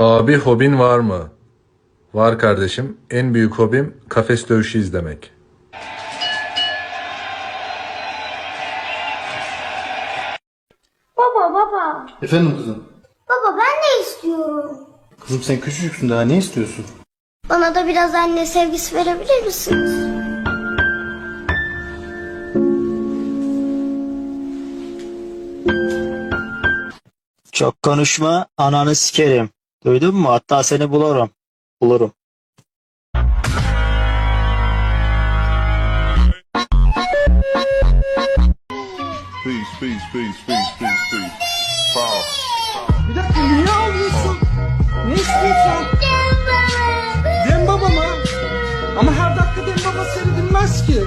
Abi hobin var mı? Var kardeşim. En büyük hobim kafes dövüşü izlemek. Baba baba. Efendim kızım. Baba ben de istiyorum. Kızım sen küçücüksün daha ne istiyorsun? Bana da biraz anne sevgisi verebilir misiniz? Çok konuşma ananı sikerim. Duydun mu? Hatta seni bulurum. Bulurum. Peace, peace, peace, peace, peace, peace. Power. Bir dakika niye ağlıyorsun? Ne istiyorsun? Dem baba mı? Ama her dakika dem baba seyredilmez ki.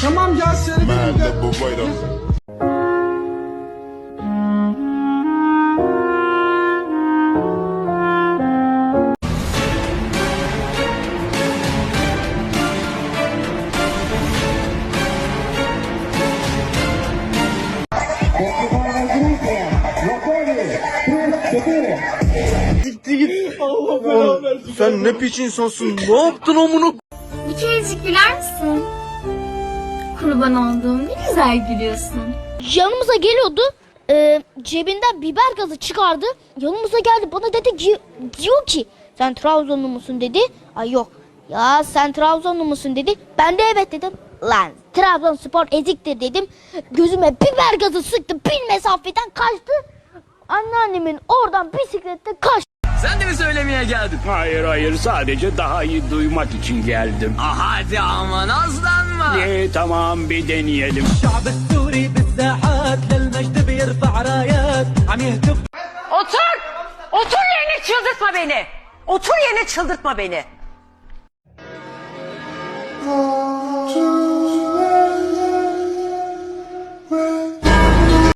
Tamam gel seyredelim Mad gel. liberator. Sen ne piç insansın? Ne yaptın amına? Bir kerecik güler misin? Kurban olduğum ne güzel gülüyorsun. yanımıza geliyordu. e, cebinden biber gazı çıkardı. Yanımıza geldi bana dedi ki diyor ki sen Trabzonlu musun dedi. Ay yok. Ya sen Trabzonlu musun dedi. Ben de evet dedim. Lan Trabzonspor eziktir dedim. Gözüme biber gazı sıktı. Bir mesafeden kaçtı anneannemin oradan bisiklette kaç. Sen de mi söylemeye geldin? Hayır hayır sadece daha iyi duymak için geldim. Ah, hadi aman azlanma. İyi tamam bir deneyelim. Otur! Otur yerine çıldırtma beni. Otur yerine çıldırtma beni.